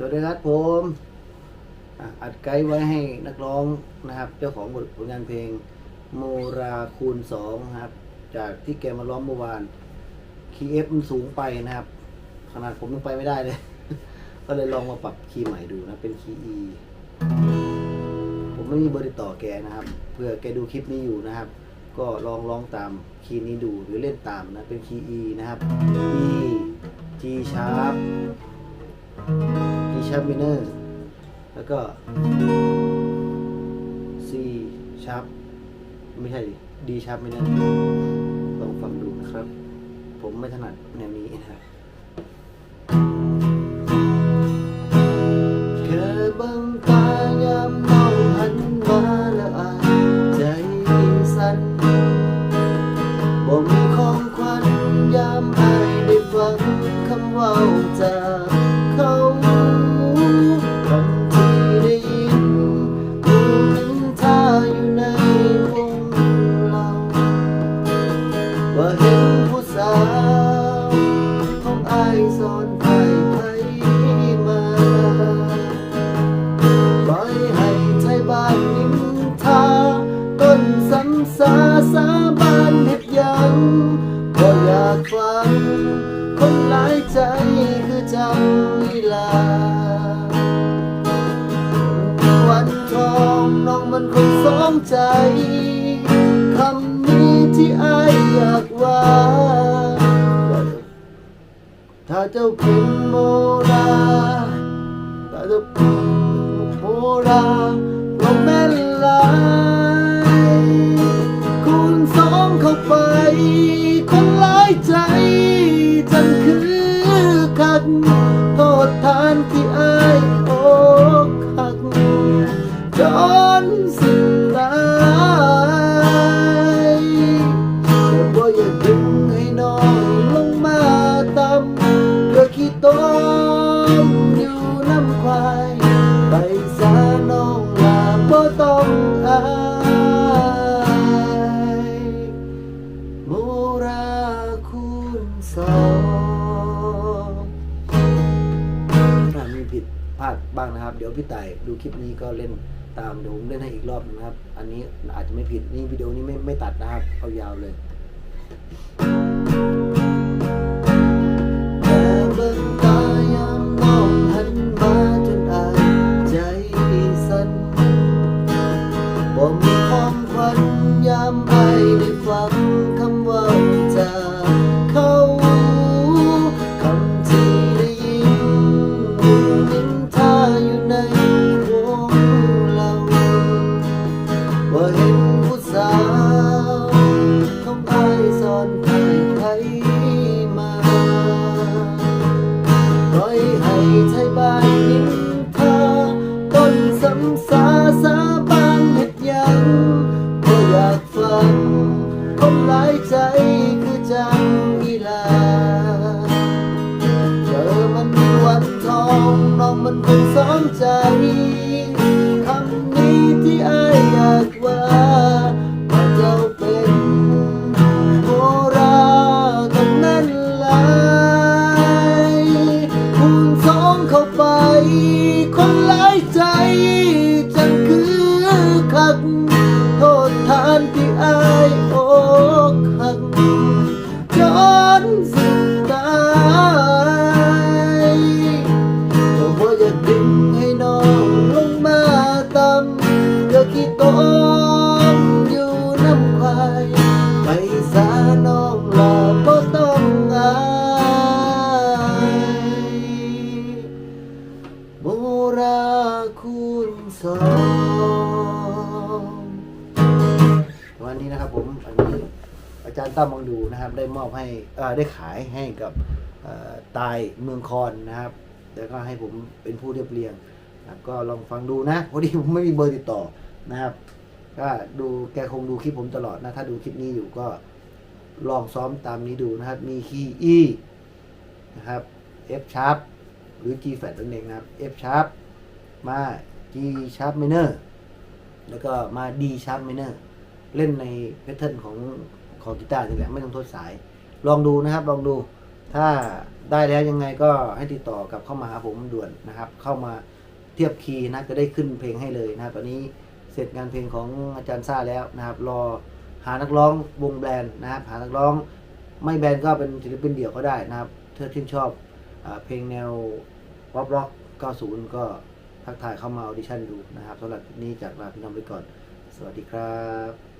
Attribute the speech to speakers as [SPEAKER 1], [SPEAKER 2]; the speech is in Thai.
[SPEAKER 1] สวัสดีครับผมอัดไกด์ไว้ให้นักร้องนะครับ เจ้าของบทผลงานเพลงโมราคูณสองนะครับ จากที่แกมาร้องเมื่อวานคีย์เอฟมันสูงไปนะครับ ขนาดผมยังไปไม่ได้เลย ก็เลยลองมาปรับคีย์ใหม่ดูนะ เป็นคีย์ E ผมไม่มีเบอร์ติดต่อแกนะครับเพื่อแกดูคลิปนี้อยู่นะครับ ก็ลองร้องตามคีย์นี้ดูหรือเล่นตามนะเป็นคีย์ E นะครับ E G sharp G sharp minor แล้วก็ C sharp ไม่ใช่ดิ D sharp minor ลองฟังดูนะครับ ผมไม่ถนัดแนวนี้นะครับ สาวของอายสอนไปไผมาปล่อยให้ไทยบ้านนินทาต้นสัมสาสาบานเห็ดยังก็อยากฟังคนหลายใจคือเจ้าลีลา วันทองน้องมันคงสองใจ ที่อายอยากว่าถ้าเจ้าเป็นโมราถ้าเจ้าเป็นโมรา นะครับ เดี๋ยวพี่ต่ายดูคลิปนี้ก็เล่นตามเดี๋ยวผมเล่นให้อีกรอบนึงนะครับ อันนี้อาจจะไม่ผิดนี่วิดีโอนี้ไม่ไม่ตัดนะครับเอายาวเลยบ่มน้องหันมามความฝันยามอายได้ฟังคำว่าจาก คนหลายใจคือจังอีลา เจอมันวันทองน้องมันคงสองใจ จารย์ตั้มมองดูนะครับ ได้มอบให้ได้ขายให้กับตายเมืองคอนนะครับ แล้วก็ให้ผมเป็นผู้เรียบเรียงนะก็ลองฟังดูนะพอดีผมไม่มีเบอร์ติดต่อนะครับก็ดูแกคงดูคลิปผมตลอดนะ ถ้าดูคลิปนี้อยู่ก็ลองซ้อมตามนี้ดูนะครับ มีคีย์ E นะครับ F sharp หรือ G flat นั่นเองนะครับ F sharp มา G sharp minor แล้วก็มา D sharp minor เล่นในแพทเทิร์นของ อกีตาร์นี่แหละไม่ต้องทดสาย ลองดูนะครับ ลองดู ถ้าได้แล้วยังไงก็ให้ติดต่อกับเข้ามาหาผมด่วนนะครับ เข้ามาเทียบคีย์นะจะได้ขึ้นเพลงให้เลยนะครับตอนนี้เสร็จงานเพลงของอาจารย์ซ่าแล้วนะครับ รอหานักร้องวงแบรนด์นะครับ หานักร้องไม่แบรนด์ก็เป็นศิลปินเดี่ยวก็ได้นะครับถ้าชื่นชอบอเพลงแนวป๊อปร็อก 90 ก็ทักทายเข้ามาออดิชั่นดูนะครับสำหรับนี้จากลาพี่น้องไปก่อน สวัสดีครับ